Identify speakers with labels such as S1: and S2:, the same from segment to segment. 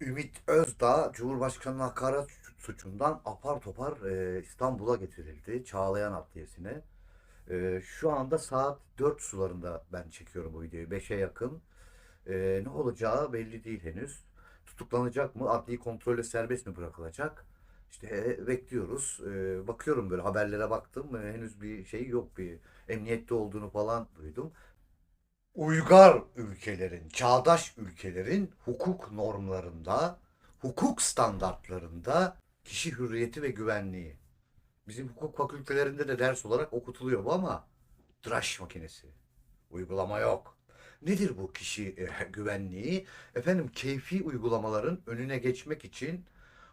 S1: Ümit Özdağ Cumhurbaşkanı'na hakaret suçundan apar topar e, İstanbul'a getirildi. Çağlayan Adliyesi'ne. E, şu anda saat 4 sularında ben çekiyorum bu videoyu. 5'e yakın. E, ne olacağı belli değil henüz. Tutuklanacak mı? Adli kontrolle serbest mi bırakılacak? İşte e, bekliyoruz. E, bakıyorum böyle haberlere baktım. E, henüz bir şey yok. Bir emniyette olduğunu falan duydum. Uygar ülkelerin, çağdaş ülkelerin hukuk normlarında, hukuk standartlarında kişi hürriyeti ve güvenliği. Bizim hukuk fakültelerinde de ders olarak okutuluyor bu ama tıraş makinesi. Uygulama yok. Nedir bu kişi e, güvenliği? Efendim keyfi uygulamaların önüne geçmek için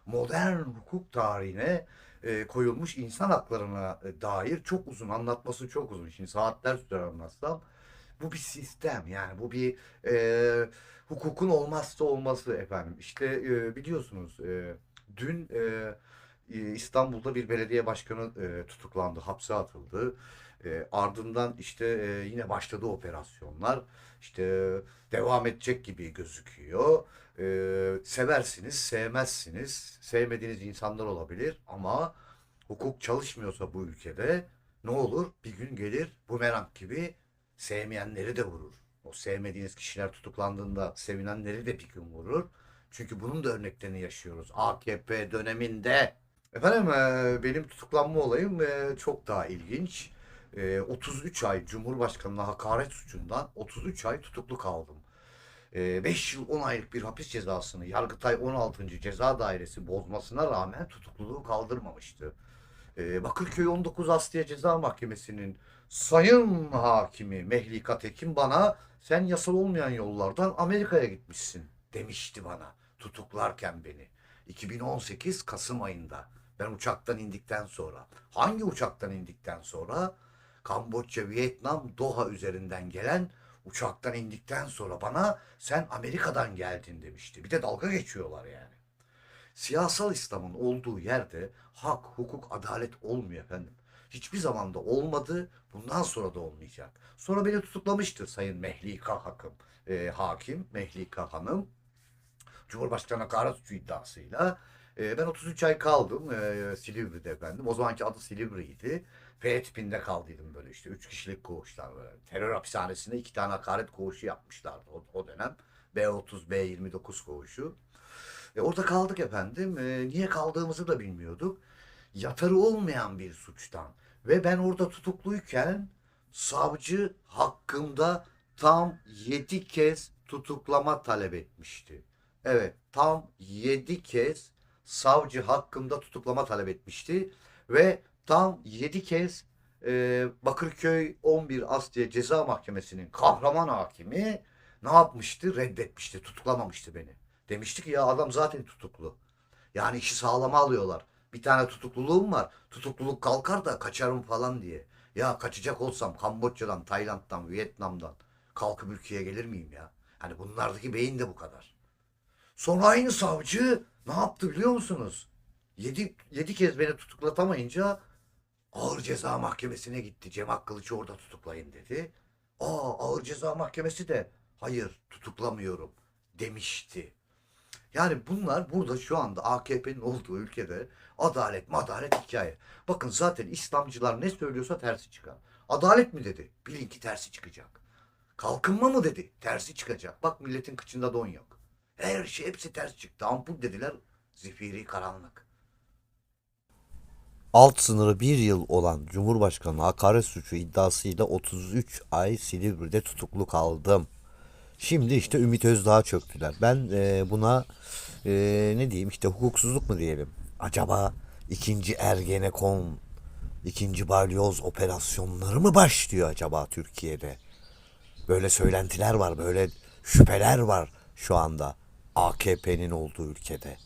S1: modern hukuk tarihine e, koyulmuş insan haklarına e, dair çok uzun anlatması çok uzun. Şimdi saatler sürer anlatsam. Bu bir sistem yani bu bir e, hukukun olmazsa olması efendim. İşte e, biliyorsunuz e, dün e, İstanbul'da bir belediye başkanı e, tutuklandı, hapse atıldı. E, ardından işte e, yine başladı operasyonlar. İşte devam edecek gibi gözüküyor. E, seversiniz, sevmezsiniz. Sevmediğiniz insanlar olabilir ama hukuk çalışmıyorsa bu ülkede ne olur? Bir gün gelir bumerang gibi sevmeyenleri de vurur. O sevmediğiniz kişiler tutuklandığında sevinenleri de bir gün vurur. Çünkü bunun da örneklerini yaşıyoruz. AKP döneminde. Efendim e, benim tutuklanma olayım e, çok daha ilginç. E, 33 ay Cumhurbaşkanı'na hakaret suçundan 33 ay tutuklu kaldım. 5 yıl 10 aylık bir hapis cezasını Yargıtay 16. Ceza Dairesi bozmasına rağmen tutukluluğu kaldırmamıştı. E, Bakırköy 19 Asliye Ceza Mahkemesi'nin sayın hakimi Mehlika Tekin bana sen yasal olmayan yollardan Amerika'ya gitmişsin demişti bana tutuklarken beni. 2018 Kasım ayında ben uçaktan indikten sonra. Hangi uçaktan indikten sonra? Kamboçya, Vietnam, Doha üzerinden gelen uçaktan indikten sonra bana sen Amerika'dan geldin demişti. Bir de dalga geçiyorlar yani. Siyasal İslam'ın olduğu yerde hak, hukuk, adalet olmuyor efendim. Hiçbir zamanda olmadı, bundan sonra da olmayacak. Sonra beni tutuklamıştır Sayın Mehlika Hakim, e, Hakim, Mehlika Hanım. Cumhurbaşkanı hakaret suçu iddiasıyla. E, ben 33 ay kaldım e, Silivri'de efendim. O zamanki adı Silivri'ydi. F tipinde kaldıydım böyle işte. Üç kişilik koğuşlar böyle. Terör hapishanesinde iki tane hakaret koğuşu yapmışlardı o, o dönem. B30, B29 koğuşu. E, orada kaldık efendim. E, niye kaldığımızı da bilmiyorduk. Yatarı olmayan bir suçtan. Ve ben orada tutukluyken savcı hakkımda tam yedi kez tutuklama talep etmişti. Evet tam yedi kez savcı hakkımda tutuklama talep etmişti. Ve tam yedi kez e, Bakırköy 11 Asliye Ceza Mahkemesi'nin kahraman hakimi ne yapmıştı? Reddetmişti, tutuklamamıştı beni. Demişti ki ya adam zaten tutuklu. Yani işi sağlama alıyorlar. Bir tane tutukluluğum var. Tutukluluk kalkar da kaçarım falan diye. Ya kaçacak olsam Kamboçya'dan, Tayland'dan, Vietnam'dan kalkıp ülkeye gelir miyim ya? Hani bunlardaki beyin de bu kadar. Sonra aynı savcı ne yaptı biliyor musunuz? Yedi, yedi kez beni tutuklatamayınca ağır ceza mahkemesine gitti. Cem Akkılıç'ı orada tutuklayın dedi. Aa ağır ceza mahkemesi de hayır tutuklamıyorum demişti. Yani bunlar burada şu anda AKP'nin olduğu ülkede adalet madalet hikaye. Bakın zaten İslamcılar ne söylüyorsa tersi çıkar. Adalet mi dedi? Bilin ki tersi çıkacak. Kalkınma mı dedi? Tersi çıkacak. Bak milletin kıçında don yok. Her şey hepsi ters çıktı. Ampul dediler zifiri karanlık.
S2: Alt sınırı bir yıl olan Cumhurbaşkanı hakaret suçu iddiasıyla 33 ay Silivri'de tutuklu kaldım. Şimdi işte Ümit Özdağ'a çöktüler. Ben e, buna e, ne diyeyim işte hukuksuzluk mu diyelim? Acaba ikinci Ergenekon, ikinci Balyoz operasyonları mı başlıyor acaba Türkiye'de? Böyle söylentiler var, böyle şüpheler var şu anda AKP'nin olduğu ülkede.